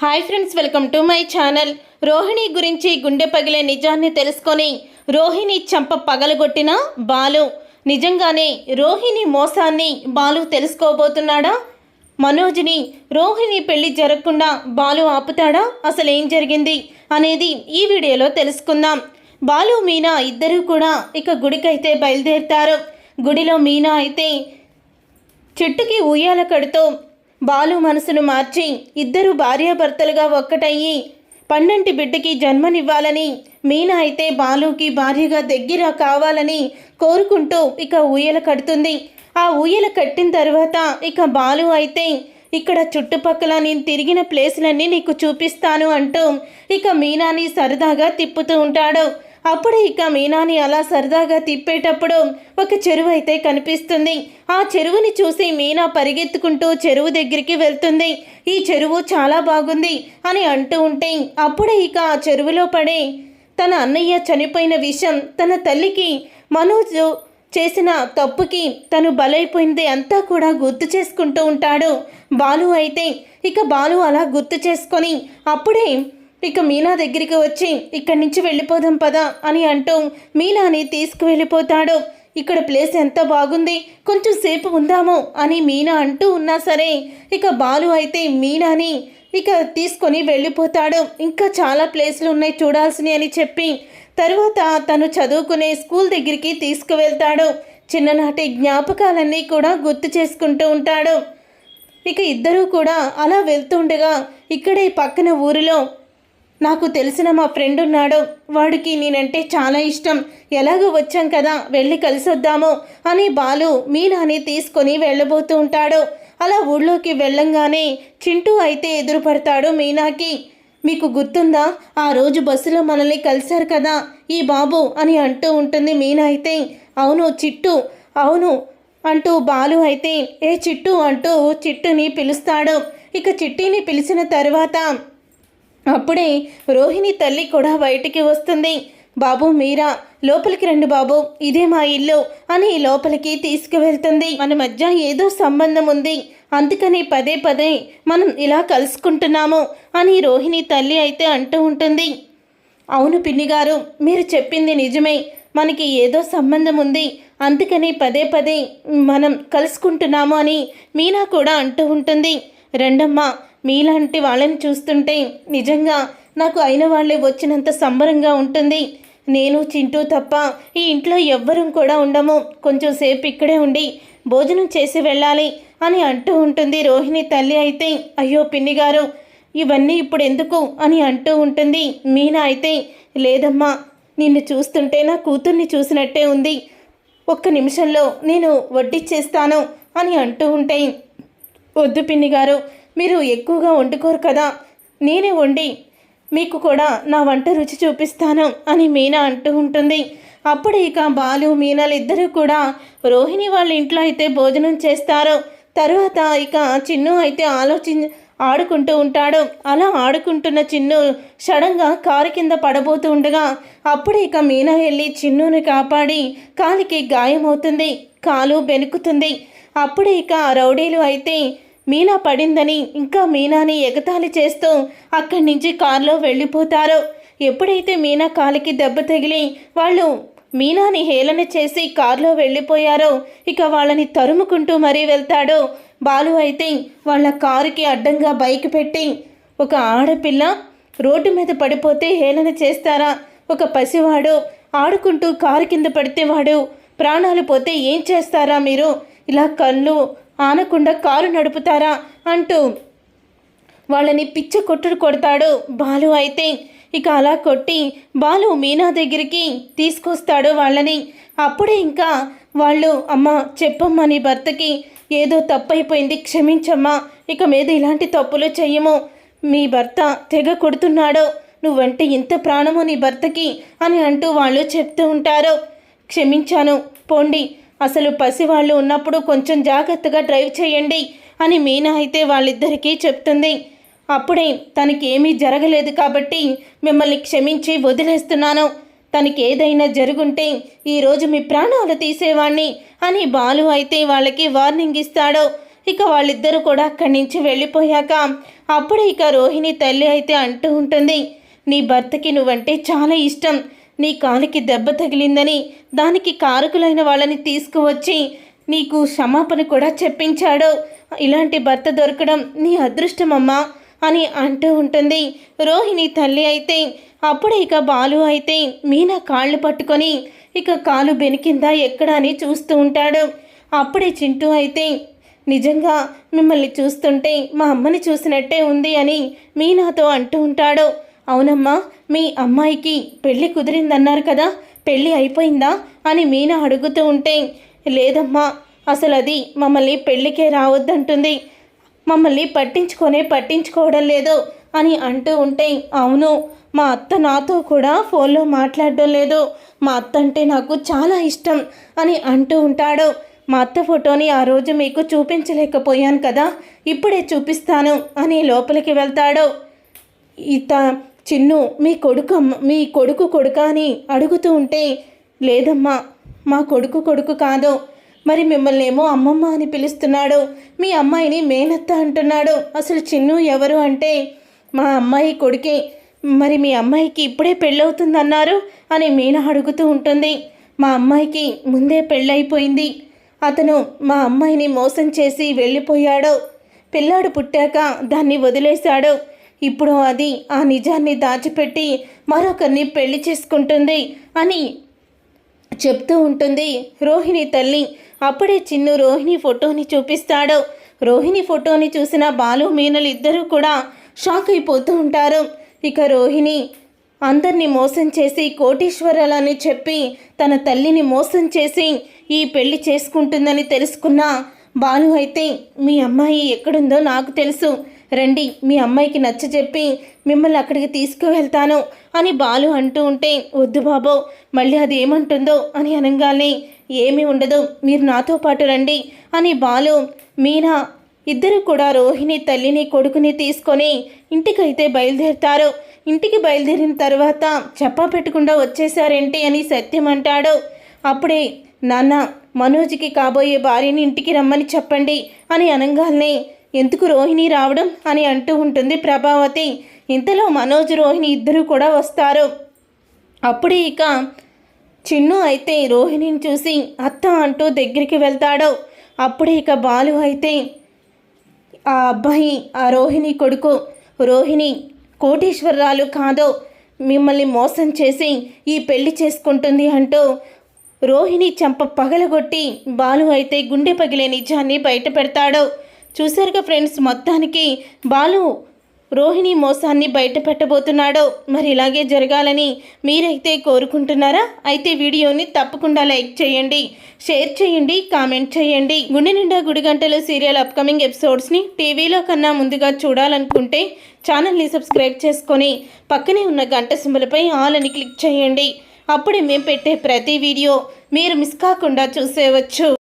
Hi friends welcome to my channel. Rohini గురించి గుండె పగిలే నిజాన్ని తెలుసుకొని రోహిణి చంప పగలగొట్టిన బాలు. నిజంగానే రోహిణి మోసాన్ని బాలు తెలుసుకోబోతున్నాడా? మనోజ్ని రోహిణి పెళ్ళి జరగకుండా బాలు ఆపుతాడా? అసలు ఏం జరిగింది అనేది ఈ వీడియోలో తెలుసుకుందాం. బాలు మీనా ఇద్దరూ కూడా ఇక గుడికైతే బయలుదేరుతారు. గుడిలో మీనా అయితే చెట్టుకి ఉయ్యాల కడుతూ బాలు మనసును మార్చి ఇద్దరు భార్యాభర్తలుగా ఒక్కటయ్యి పన్నెంటి బిడ్డకి జన్మనివ్వాలని మీనా అయితే బాలుకి భార్యగా దగ్గర కావాలని కోరుకుంటూ ఇక ఊయల కడుతుంది. ఆ ఊయల కట్టిన తర్వాత ఇక బాలు అయితే ఇక్కడ చుట్టుపక్కల నేను తిరిగిన ప్లేసులన్నీ నీకు చూపిస్తాను అంటూ ఇక మీనాని సరదాగా తిప్పుతూ ఉంటాడు. అప్పుడే ఇక మీనాని అలా సరదాగా తిప్పేటప్పుడు ఒక చెరువు అయితే కనిపిస్తుంది. ఆ చెరువుని చూసి మీనా పరిగెత్తుకుంటూ చెరువు దగ్గరికి వెళ్తుంది. ఈ చెరువు చాలా బాగుంది అని అంటూ ఉంటే అప్పుడే ఇక ఆ చెరువులో పడే తన అన్నయ్య చనిపోయిన విషయం తన తల్లికి మనోజ్ చేసిన తప్పుకి తను బలైపోయింది అంతా కూడా గుర్తు చేసుకుంటూ ఉంటాడు. బాలు అయితే ఇక బాలు అలా గుర్తు చేసుకొని అప్పుడే ఇక మీనా దగ్గరికి వచ్చి ఇక్కడి నుంచి వెళ్ళిపోదాం పదా అని అంటూ మీనాని తీసుకువెళ్ళిపోతాడు. ఇక్కడ ప్లేస్ ఎంత బాగుంది కొంచెం సేపు ఉందాము అని మీనా అంటూ ఉన్నా సరే ఇక బాలు అయితే మీనాని ఇక తీసుకొని వెళ్ళిపోతాడు. ఇంకా చాలా ప్లేస్లు ఉన్నాయి చూడాల్సినవి అని చెప్పి తర్వాత తను చదువుకునే స్కూల్ దగ్గరికి తీసుకువెళ్తాడు. చిన్ననాటి జ్ఞాపకాలన్నీ కూడా గుర్తు చేసుకుంటూ ఉంటాడు. ఇక ఇద్దరూ కూడా అలా వెళ్తుండగా ఇక్కడే పక్కన ఊరిలో నాకు తెలిసిన మా ఫ్రెండ్ ఉన్నాడు. వాడికి నేనంటే చాలా ఇష్టం. ఎలాగో వచ్చాం కదా వెళ్ళి కలిసొద్దాము అని బాలు మీనాని తీసుకొని వెళ్ళబోతూ ఉంటాడు. అలా ఊళ్ళోకి వెళ్ళంగానే చింటూ అయితే ఎదురుపడతాడు మీనాకి. మీకు గుర్తుందా? ఆ రోజు బస్సులో మనల్ని కలిశారు కదా ఈ బాబు అని అంటూ ఉంటుంది మీనా అయితే. అవును చిట్టు అవును అంటూ బాలు అయితే. ఏ చిట్టు అంటూ చిట్టుని పిలుస్తాడు. ఇక చిట్టిని పిలిచిన తర్వాత అప్పుడే రోహిణి తల్లి కూడా బయటికి వస్తుంది. బాబు మీరా? లోపలికి రండి బాబు. ఇదే మా ఇల్లు అని లోపలికి తీసుకువెళ్తుంది. మన మధ్య ఏదో సంబంధం ఉంది. అందుకని పదే పదే మనం ఇలా కలుసుకుంటున్నాము అని రోహిణి తల్లి అయితే అంటూ ఉంటుంది. అవును పిన్ని గారు మీరు చెప్పింది నిజమే. మనకి ఏదో సంబంధం ఉంది. అందుకని పదే పదే మనం కలుసుకుంటున్నాము అని మీనా కూడా అంటూ ఉంటుంది. రెండమ్మా మీలాంటి వాళ్ళని చూస్తుంటే నిజంగా నాకు అయిన వాళ్ళే వచ్చినంత సంబరంగా ఉంటుంది. నేను చింటూ తప్ప ఈ ఇంట్లో ఎవ్వరం కూడా ఉండము. కొంచెం సేపు ఇక్కడే ఉండి భోజనం చేసి వెళ్ళాలి అని అంటూ ఉంటుంది రోహిణి తల్లి అయితే. అయ్యో పిన్ని గారు ఇవన్నీ ఇప్పుడు ఎందుకు అని అంటూ ఉంటుంది మీనా అయితే. లేదమ్మా నిన్ను చూస్తుంటే నా కూతుర్ని చూసినట్టే ఉంది. ఒక్క నిమిషంలో నేను వడ్డిచ్చేస్తాను అని అంటూ ఉంటే వద్దు పిన్ని గారు మీరు ఎక్కువగా వండుకోరు కదా? నేనే వండి మీకు కూడా నా వంట రుచి చూపిస్తాను అని మీనా అంటూ ఉంటుంది. అప్పుడు ఇక బాలు మీనాలు ఇద్దరు కూడా రోహిణి వాళ్ళ ఇంట్లో అయితే భోజనం చేస్తారు. తర్వాత ఇక చిన్ను అయితే ఆలోచి ఆడుకుంటూ ఉంటాడు. అలా ఆడుకుంటున్న చిన్ను సడన్గా కారు కింద పడబోతూ ఉండగా అప్పుడు ఇక మీనా వెళ్ళి చిన్నుని కాపాడి కాలికి గాయమవుతుంది కాలు బెనుకుతుంది. అప్పుడు ఇక రౌడీలు అయితే మీనా పడిందని ఇంకా మీనాని ఎగతాళి చేస్తూ అక్కడి నుంచి కారులో వెళ్ళిపోతారు. ఎప్పుడైతే మీనా కాలికి దెబ్బ తగిలి వాళ్ళు మీనాని హేళన చేసి కారులో వెళ్ళిపోయారో ఇక వాళ్ళని తరుముకుంటూ మరీ వెళ్తాడు. బాలు అయితే వాళ్ళ కారుకి అడ్డంగా బైక్ పెట్టి ఒక ఆడపిల్ల రోడ్డు మీద పడిపోతే హేళన చేస్తారా? ఒక పసివాడు ఆడుకుంటూ కారు కింద పడితే వాడు ప్రాణాలు పోతే ఏం చేస్తారా మీరు? ఇలా కళ్ళు ఆనకుండా కారు నడుపుతారా అంటూ వాళ్ళని పిచ్చ కొట్టుడు కొడతాడు బాలు అయితే. ఇక అలా కొట్టి బాలు మీనా దగ్గరికి తీసుకొస్తాడు వాళ్ళని. అప్పుడే ఇంకా వాళ్ళు అమ్మ చెప్పమ్మా నీ భర్తకి ఏదో తప్పైపోయింది క్షమించమ్మా ఇక మీద ఇలాంటి తప్పులు చెయ్యము. మీ భర్త తెగ కొడుతున్నాడు నువ్వంటే ఇంత ప్రాణము నీ భర్తకి అని అంటూ వాళ్ళు చెప్తూ ఉంటారు. క్షమించాను పోండి అసలు పసివాళ్ళు ఉన్నప్పుడు కొంచెం జాగ్రత్తగా డ్రైవ్ చేయండి అని మీనా అయితే వాళ్ళిద్దరికీ చెప్తుంది. అప్పుడే తనకి ఏమీ జరగలేదు కాబట్టి మిమ్మల్ని క్షమించి వదిలేస్తున్నాను. తనకి ఏదైనా జరుగుంటే ఈరోజు మీ ప్రాణాలు తీసేవాణ్ణి అని బాలు అయితే వాళ్ళకి వార్నింగ్ ఇస్తాడు. ఇక వాళ్ళిద్దరూ కూడా అక్కడి నుంచి వెళ్ళిపోయాక అప్పుడు ఇక రోహిణి తల్లి అయితే అంటూ ఉంటుంది నీ భర్తకి నువ్వంటే చాలా ఇష్టం. నీ కాలికి దెబ్బ తగిలిందని దానికి కారకులైన వాళ్ళని తీసుకువచ్చి నీకు క్షమాపణ కూడా చెప్పించాడు. ఇలాంటి భర్త దొరకడం నీ అదృష్టమమ్మా అని అంటూ ఉంటుంది. రోహిణి తల్లి అయితే అప్పుడు ఇక బాలు అయితే మీనా కాళ్ళు పట్టుకొని ఇక కాలు బెనికిందా ఎక్కడా అని చూస్తూ ఉంటాడు. అప్పుడే చింటూ అయితే నిజంగా మిమ్మల్ని చూస్తుంటే మా అమ్మని చూసినట్టే ఉంది అని మీనాతో అంటూ ఉంటాడు. అవునమ్మా మీ అమ్మాయికి పెళ్ళి కుదిరిందన్నారు కదా పెళ్ళి అయిపోయిందా అని మీనా అడుగుతూ ఉంటే లేదమ్మా అసలు అది మమ్మల్ని పెళ్ళికే రావద్దంటుంది. మమ్మల్ని పట్టించుకొనే పట్టించుకోవడం లేదు అని అంటూ ఉంటే అవును మా అత్త నాతో కూడా ఫోన్లో మాట్లాడడం లేదు. మా అత్త అంటే నాకు చాలా ఇష్టం అని అంటూ ఉంటాడు. మా అత్త ఫోటోని ఆ రోజు మీకు చూపించలేకపోయాను కదా ఇప్పుడే చూపిస్తాను అని లోపలికి వెళ్తాడు. ఇత చిన్ను మీ కొడుకు మీ కొడుకు కొడుక అని అడుగుతూ ఉంటే లేదమ్మా మా కొడుకు కొడుకు కాదు. మరి మిమ్మల్ని ఏమో అమ్మమ్మ అని పిలుస్తున్నాడు. మీ అమ్మాయిని మేనత్త అంటున్నాడు. అసలు చిన్ను ఎవరు అంటే మా అమ్మాయి కొడుకే. మరి మీ అమ్మాయికి ఇప్పుడే పెళ్ళవుతుందన్నారు అని మీన అడుగుతూ ఉంటుంది. మా అమ్మాయికి ముందే పెళ్ళైపోయింది. అతను మా అమ్మాయిని మోసం చేసి వెళ్ళిపోయాడు. పిల్లాడు పుట్టాక దాన్ని వదిలేశాడు. ఇప్పుడు అది ఆ నిజాన్ని దాచిపెట్టి మరొకరిని పెళ్ళి చేసుకుంటుంది అని చెప్తూ ఉంటుంది రోహిణి తల్లి. అప్పుడే చిన్ను రోహిణి ఫోటోని చూపిస్తాడు. రోహిణి ఫోటోని చూసిన బాలు మీనలు ఇద్దరూ కూడా షాక్ అయిపోతూ ఉంటారు. ఇక రోహిణి అందరినీ మోసం చేసి కోటీశ్వరాలని చెప్పి తన తల్లిని మోసం చేసి ఈ పెళ్ళి చేసుకుంటుందని తెలుసుకున్న బాలు అయితే మీ అమ్మాయి ఎక్కడుందో నాకు తెలుసు. రండి మీ అమ్మాయికి నచ్చ చెప్పి మిమ్మల్ని అక్కడికి తీసుకువెళ్తాను అని బాలు అంటూ ఉంటే వద్దు బాబో మళ్ళీ అది ఏమంటుందో అని అనగానే ఏమీ ఉండదు మీరు నాతో పాటు రండి అని బాలు మీనా ఇద్దరు కూడా రోహిణి తల్లిని కొడుకుని తీసుకొని ఇంటికైతే బయలుదేరుతారు. ఇంటికి బయలుదేరిన తర్వాత చెప్పా పెట్టకుండా వచ్చేసారేంటి అని సత్యం అంటాడు. అప్పుడే నాన్న మనోజ్కి కాబోయే భార్యని ఇంటికి రమ్మని చెప్పండి అని అనగానే ఎందుకు రోహిణి రావడం అని అంటూ ఉంటుంది ప్రభావతి. ఇంతలో మనోజ్ రోహిణి ఇద్దరు కూడా వస్తారు. అప్పుడే ఇక చిన్ను అయితే రోహిణిని చూసి అత్త అంటూ దగ్గరికి వెళ్తాడు. అప్పుడే ఇక బాలు అయితే ఆ అబ్బాయి ఆ రోహిణి కొడుకు రోహిణి కోటీశ్వరరాలు కాదో మిమ్మల్ని మోసం చేసి ఈ పెళ్ళి చేసుకుంటుంది అంటూ రోహిణి చంప పగలగొట్టి బాలు అయితే గుండె పగిలే నిజాన్ని బయట పెడతాడు చూశారుగా ఫ్రెండ్స్ మొత్తానికి బాలు రోహిణి మోసాన్ని బయట పెట్టబోతున్నాడో మరి ఇలాగే జరగాలని మీరైతే కోరుకుంటున్నారా? అయితే వీడియోని తప్పకుండా లైక్ చేయండి షేర్ చేయండి కామెంట్ చేయండి. గుండె నిండా గుడి గంటలు సీరియల్ అప్కమింగ్ ఎపిసోడ్స్ని టీవీలో కన్నా ముందుగా చూడాలనుకుంటే ఛానల్ని సబ్స్క్రైబ్ చేసుకొని పక్కనే ఉన్న గంట సింబలపై ఆల్ అని క్లిక్ చేయండి. అప్పుడే మేము పెట్టే ప్రతి వీడియో మీరు మిస్ కాకుండా చూసేవచ్చు